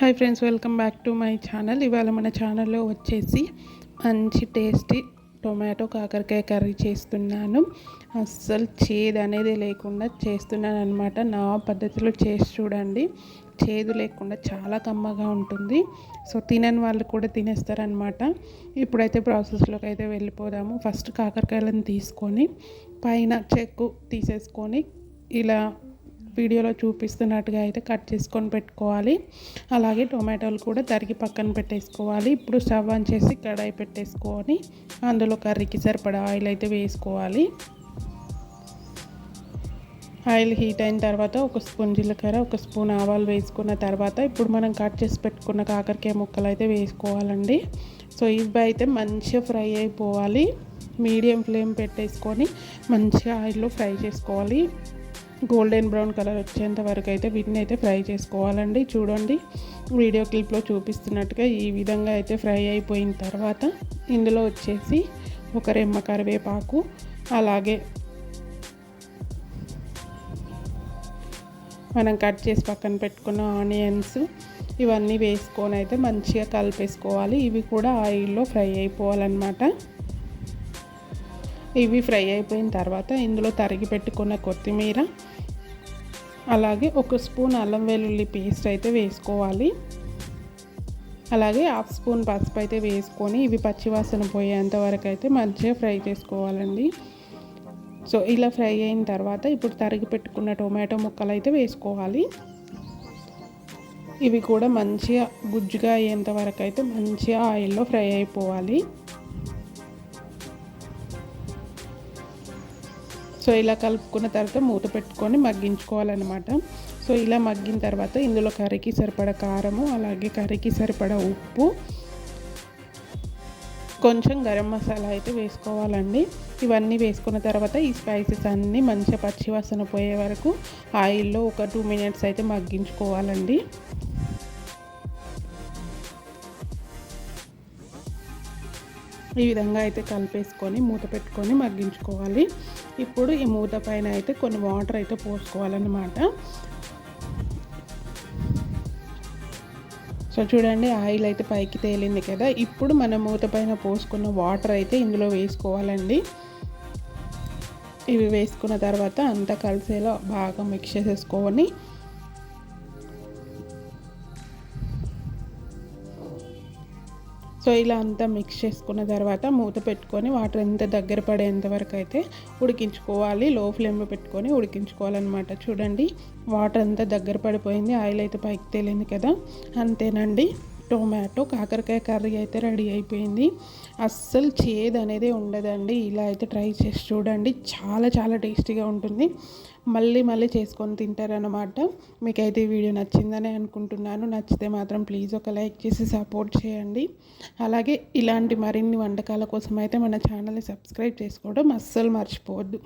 Hi friends welcome back to my channel ఇవాళ మన ఛానల్లో వచ్చేసి మంచి టేస్టీ టొమాటో కాకరకాయ కర్రీ చేస్తున్నాను. అస్సలు చేదు అనేది లేకుండా చేస్తున్నాను అనమాట నా పద్ధతిలో చేసి చూడండి. చేదు లేకుండా చాలా కమ్మగా ఉంటుంది. సో తినని వాళ్ళు కూడా తినేస్తారనమాట ఇప్పుడైతే ప్రాసెస్లోకి అయితే వెళ్ళిపోదాము. ఫస్ట్ కాకరకాయలను తీసుకొని పైన చెక్కు తీసేసుకొని ఇలా వీడియోలో చూపిస్తున్నట్టుగా అయితే కట్ చేసుకొని పెట్టుకోవాలి. అలాగే టొమాటోలు కూడా తరిగి పక్కన పెట్టేసుకోవాలి. ఇప్పుడు స్టవ్ ఆన్ చేసి కడాయి పెట్టేసుకొని అందులో కర్రీకి సరిపడా ఆయిల్ అయితే వేసుకోవాలి. ఆయిల్ హీట్ అయిన తర్వాత ఒక స్పూన్ జీలకర్ర ఒక స్పూన్ ఆవాలు వేసుకున్న తర్వాత ఇప్పుడు మనం కట్ చేసి పెట్టుకున్న కాకరకాయ ముక్కలు అయితే వేసుకోవాలండి. సో ఇవి అయితే మంచిగా ఫ్రై అయిపోవాలి. మీడియం ఫ్లేమ్ పెట్టేసుకొని మంచిగా ఆయిల్లో ఫ్రై చేసుకోవాలి. గోల్డెన్ బ్రౌన్ కలర్ వచ్చేంత వరకు అయితే వీటిని అయితే ఫ్రై చేసుకోవాలండి. చూడండి వీడియో క్లిప్లో చూపిస్తున్నట్టుగా ఈ విధంగా అయితే ఫ్రై అయిపోయిన తర్వాత ఇందులో వచ్చేసి ఒక రెమ్మ కరివేపాకు అలాగే మనం కట్ చేసి పక్కన పెట్టుకున్న ఆనియన్స్ ఇవన్నీ వేసుకొని అయితే మంచిగా కలిపేసుకోవాలి. ఇవి కూడా ఆయిల్లో ఫ్రై అయిపోవాలన్నమాట. ఇవి ఫ్రై అయిపోయిన తర్వాత ఇందులో తరిగి పెట్టుకున్న కొత్తిమీర అలాగే ఒక స్పూన్ అల్లం వెల్లుల్లి పేస్ట్ అయితే వేసుకోవాలి. అలాగే హాఫ్ స్పూన్ పసుపు అయితే వేసుకొని ఇవి పచ్చివాసన పోయేంత వరకు అయితే మంచిగా ఫ్రై చేసుకోవాలండి. సో ఇలా ఫ్రై అయిన తర్వాత ఇప్పుడు తరిగి పెట్టుకున్న టొమాటో ముక్కలు అయితే వేసుకోవాలి. ఇవి కూడా మంచిగా గుజ్జుగా అయ్యేంత వరకు అయితే మంచిగా ఆయిల్లో ఫ్రై అయిపోవాలి. సో ఇలా కలుపుకున్న తర్వాత మూత పెట్టుకొని మగ్గించుకోవాలన్నమాట. సో ఇలా మగ్గిన తర్వాత ఇందులో కర్రీకి సరిపడ కారము అలాగే కర్రీకి సరిపడ ఉప్పు కొంచెం గరం మసాలా అయితే వేసుకోవాలండి. ఇవన్నీ వేసుకున్న తర్వాత ఈ స్పైసెస్ అన్నీ మంచిగా పచ్చివాసన పోయే వరకు ఆయిల్లో ఒక టూ మినిట్స్ అయితే మగ్గించుకోవాలండి. ఈ విధంగా అయితే కలిపేసుకొని మూత పెట్టుకొని మగ్గించుకోవాలి. ఇప్పుడు ఈ మూత పైన అయితే కొన్ని వాటర్ అయితే పోసుకోవాలన్నమాట. సో చూడండి ఆయిల్ అయితే పైకి తేలింది కదా. ఇప్పుడు మనం మూత పైన పోసుకున్న వాటర్ అయితే ఇందులో వేసుకోవాలండి. ఇవి వేసుకున్న తర్వాత అంతా కలిసేలా బాగా మిక్స్ చేసేసుకొని సో ఇలా అంతా మిక్స్ చేసుకున్న తర్వాత మూత పెట్టుకొని వాటర్ ఎంత దగ్గర పడేంత వరకు అయితే ఉడికించుకోవాలి. లో ఫ్లేమ్లో పెట్టుకొని ఉడికించుకోవాలన్నమాట. చూడండి వాటర్ అంతా దగ్గర పడిపోయింది. ఆయిల్ అయితే పైకి తేలింది కదా. అంతేనండి. టొమాటో కాకరకాయ కర్రీ అయితే రెడీ అయిపోయింది. అస్సలు చేదు అనేది ఉండదండి. ఇలా అయితే ట్రై చేసి చూడండి. చాలా చాలా టేస్టీగా ఉంటుంది. మళ్ళీ మళ్ళీ చేసుకొని తింటారనమాట మీకైతే ఈ వీడియో నచ్చిందని అనుకుంటున్నాను. నచ్చితే మాత్రం ప్లీజ్ ఒక లైక్ చేసి సపోర్ట్ చేయండి. అలాగే ఇలాంటి మరిన్ని వంటకాల కోసం అయితే మన ఛానల్ని సబ్స్క్రైబ్ చేసుకోవడం అస్సలు మర్చిపోవద్దు.